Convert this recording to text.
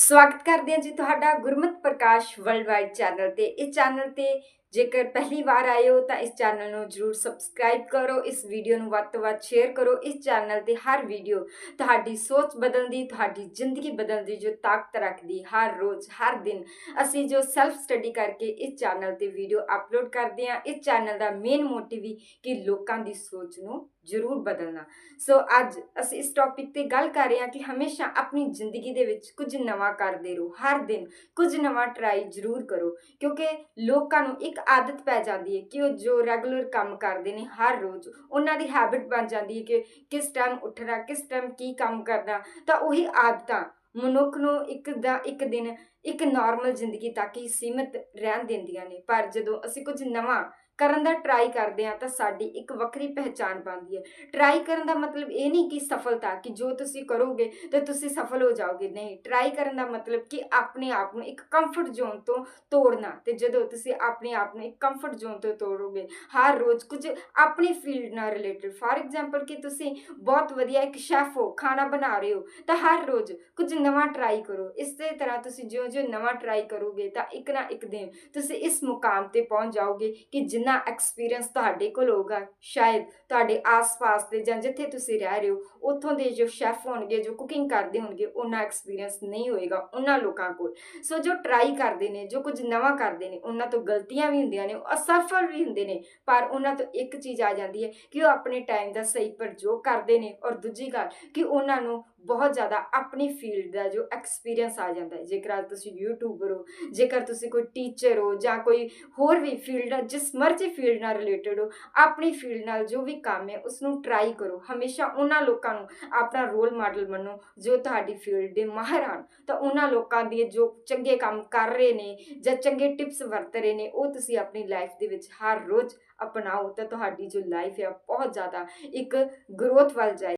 ਸਵਾਗਤ ਕਰਦੇ ਹਾਂ ਜੀ ਤੁਹਾਡਾ Gurmat Prakash world wide channel ਤੇ। ਇਸ ਚੈਨਲ ਤੇ ਜੇਕਰ ਪਹਿਲੀ ਵਾਰ ਆਏ ਹੋ ਤਾਂ ਇਸ ਚੈਨਲ ਨੂੰ ਜਰੂਰ ਸਬਸਕ੍ਰਾਈਬ ਕਰੋ, ਇਸ ਵੀਡੀਓ ਨੂੰ ਵੱਧ ਤੋਂ ਵੱਧ ਸ਼ੇਅਰ ਕਰੋ, ਇਸ ਚੈਨਲ ਤੇ ਹਰ ਵੀਡੀਓ ਤੁਹਾਡੀ ਸੋਚ ਬਦਲਦੀ, ਤੁਹਾਡੀ ਜ਼ਿੰਦਗੀ ਬਦਲਦੀ ਜੋ ਤਾਕਤ ਰੱਖਦੀ ਹਰ ਰੋਜ਼, ਹਰ ਦਿਨ। ਅਸੀਂ ਜੋ ਸੈਲਫ ਸਟੱਡੀ ਕਰਕੇ ਇਸ ਚੈਨਲ ਤੇ ਵੀਡੀਓ ਅਪਲੋਡ ਕਰਦੇ ਹਾਂ, ਇਸ ਚੈਨਲ ਦਾ ਮੇਨ ਮੋਟਿਵ ਹੀ ਕਿ ਲੋਕਾਂ ਦੀ ਸੋਚ ਨੂੰ ਜ਼ਰੂਰ ਬਦਲਣਾ। ਸੋ ਅੱਜ ਅਸੀਂ ਇਸ ਟੌਪਿਕ ਤੇ ਗੱਲ ਕਰ ਰਹੇ ਹਾਂ ਕਿ ਹਮੇਸ਼ਾ ਆਪਣੀ ਜ਼ਿੰਦਗੀ ਦੇ ਵਿੱਚ ਕੁਝ ਨਵਾਂ ਕਰਦੇ ਰਹੋ, ਹਰ ਦਿਨ ਕੁਝ ਨਵਾਂ ਟਰਾਈ ਜ਼ਰੂਰ ਕਰੋ, ਕਿਉਂਕਿ ਲੋਕਾਂ ਨੂੰ ਇੱਕ ਆਦਤ ਪੈ ਜਾਂਦੀ ਹੈ ਕਿ ਉਹ ਜੋ ਰੈਗੂਲਰ ਕੰਮ ਕਰਦੇ ਨੇ ਹਰ ਰੋਜ਼, ਉਹਨਾਂ ਦੀ ਹੈਬਿਟ ਬਣ ਜਾਂਦੀ ਹੈ ਕਿ ਕਿਸ ਟਾਈਮ ਉੱਠਣਾ, ਕਿਸ ਟਾਈਮ ਕੀ ਕੰਮ ਕਰਨਾ, ਤਾਂ ਉਹੀ ਆਦਤਾਂ ਮਨੁੱਖ ਨੂੰ ਇੱਕ ਦਾ ਇੱਕ ਦਿਨ, ਇੱਕ ਨਾਰਮਲ ਜ਼ਿੰਦਗੀ ਤੱਕ ਹੀ ਸੀਮਿਤ ਰਹਿਣ ਦਿੰਦੀਆਂ ਨੇ। ਪਰ ਜਦੋਂ ਅਸੀਂ ਕੁਝ ਨਵਾਂ ਕਰਨ ਦਾ ਟਰਾਈ ਕਰਦੇ ਆ ਤਾਂ ਸਾਡੀ ਇੱਕ ਵੱਖਰੀ ਪਹਿਚਾਨ ਬਣਦੀ ਹੈ। ਟਰਾਈ ਕਰਨ ਦਾ ਮਤਲਬ ਇਹ ਨਹੀਂ ਕਿ ਸਫਲਤਾ, ਕਿ ਜੋ ਤੁਸੀਂ ਕਰੋਗੇ ਤੇ ਤੁਸੀਂ ਸਫਲ ਹੋ ਜਾਓਗੇ। ਨਹੀਂ ਟਰਾਈ ਕਰਨ ਦਾ ਮਤਲਬ ਕਿ ਆਪਣੇ ਆਪ ਨੂੰ ਇੱਕ ਕੰਫਰਟ ਜ਼ੋਨ ਤੋਂ ਤੋੜਨਾ ਤੇ ਜਦੋਂ ਤੁਸੀਂ ਆਪਣੇ ਆਪ ਨੂੰ ਇੱਕ ਕੰਫਰਟ ਜ਼ੋਨ ਤੋਂ ਤੋੜੋਗੇ, ਹਰ ਰੋਜ਼ ਕੁਝ ਆਪਣੀ ਫੀਲਡ ਨਾਲ ਰਿਲੇਟਡ ਫਾਰ ਐਗਜ਼ਾਮਪਲ ਕਿ ਤੁਸੀਂ ਬਹੁਤ ਵਧੀਆ ਇੱਕ ਸ਼ੈਫ ਹੋ, ਖਾਣਾ ਬਣਾ ਰਹੇ ਹੋ, ਤਾਂ ਹਰ ਰੋਜ਼ ਕੁਝ ਨਵਾਂ ਟਰਾਈ ਕਰੋ। ਇਸੇ ਤਰ੍ਹਾਂ ਤੁਸੀਂ ਜਿਉਂ-ਜਿਉਂ ਨਵਾਂ ਟਰਾਈ ਕਰੋਗੇ ਤਾਂ ਇੱਕ ਨਾ ਇੱਕ ਦਿਨ ਤੁਸੀਂ ਇਸ ਮੁਕਾਮ ਤੇ ਪਹੁੰਚ ਜਾਓਗੇ ਕਿ ਜਿੰਨਾ ਐਕਸਪੀਰੀਅੰਸ ਤੁਹਾਡੇ ਕੋਲ ਹੋਗਾ ਸ਼ਾਇਦ ਤੁਹਾਡੇ ਆਸ-ਪਾਸ ਦੇ ਜਾਂ ਜਿੱਥੇ ਤੁਸੀਂ ਰਹਿ ਰਹੇ ਹੋ, ਉੱਥੋਂ ਦੇ ਜੋ ਸ਼ੈਫ ਹੋਣਗੇ, ਜੋ ਕੁਕਿੰਗ ਕਰਦੇ ਹੋਣਗੇ, ਉਹਨਾਂ ਐਕਸਪੀਰੀਅੰਸ ਨਹੀਂ ਹੋਏਗਾ ਉਹਨਾਂ ਲੋਕਾਂ ਕੋਲ। ਸੋ ਜੋ ਟਰਾਈ ਕਰਦੇ ਨੇ, ਜੋ ਕੁਝ ਨਵਾਂ ਕਰਦੇ ਨੇ, ਉਹਨਾਂ ਤੋਂ ਗਲਤੀਆਂ ਵੀ ਹੁੰਦੀਆਂ ਨੇ, ਉਹ ਅਸਫਲ ਵੀ ਹੁੰਦੇ ਨੇ, ਪਰ ਉਹਨਾਂ ਤੋਂ ਇੱਕ ਚੀਜ਼ ਆ ਜਾਂਦੀ ਹੈ ਕਿ ਉਹ ਆਪਣੇ ਟਾਈਮ ਦਾ ਸਹੀ ਪ੍ਰਯੋਗ ਕਰਦੇ ਨੇ ਔਰ ਦੂਜੀ ਗੱਲ ਕਿ ਉਹਨਾਂ ਨੂੰ ਬਹੁਤ ਜ਼ਿਆਦਾ ਆਪਣੀ ਫੀਲਡ ਦਾ ਜੋ ਐਕਸਪੀਰੀਅੰਸ ਆ ਜਾਂਦਾ ਹੈ। ਜੇਕਰ ਅੱਜ ਤੁਸੀਂ ਯੂਟਿਊਬਰ ਹੋ, ਜੇਕਰ ਤੁਸੀਂ ਕੋਈ ਟੀਚਰ ਹੋ ਜਾਂ ਕੋਈ ਹੋਰ ਵੀ ਫੀਲਡ ਹੈ ਜਿਸ ਮਰਜ਼ੀ ਫੀਲਡ ਨਾਲ ਰਿਲੇਟਡ ਹੋ, ਆਪਣੀ ਫੀਲਡ ਨਾਲ ਜੋ ਵੀ ਕੰਮ ਹੈ ਉਸ ਨੂੰ ਟਰਾਈ ਕਰੋ। ਹਮੇਸ਼ਾ ਉਹਨਾਂ ਲੋਕਾਂ ਨੂੰ ਆਪਣਾ ਰੋਲ ਮਾਡਲ ਮੰਨੋ ਜੋ ਤੁਹਾਡੀ ਫੀਲਡ ਦੇ ਮਾਹਿਰ ਹਨ। ਤਾਂ ਉਹਨਾਂ ਲੋਕਾਂ ਦੀ ਜੋ ਚੰਗੇ ਕੰਮ ਕਰ ਰਹੇ ਨੇ ਜਾਂ ਚੰਗੇ ਟਿਪਸ ਵਰਤ ਰਹੇ ਨੇ, ਉਹ ਤੁਸੀਂ ਆਪਣੀ ਲਾਈਫ ਦੇ ਵਿੱਚ ਹਰ ਰੋਜ਼ ਅਪਣਾਓ। ਤਾਂ ਤੁਹਾਡੀ ਜੋ ਲਾਈਫ ਹੈ ਬਹੁਤ ਜ਼ਿਆਦਾ ਇੱਕ ਗਰੋਥ ਵੱਲ ਜਾਏ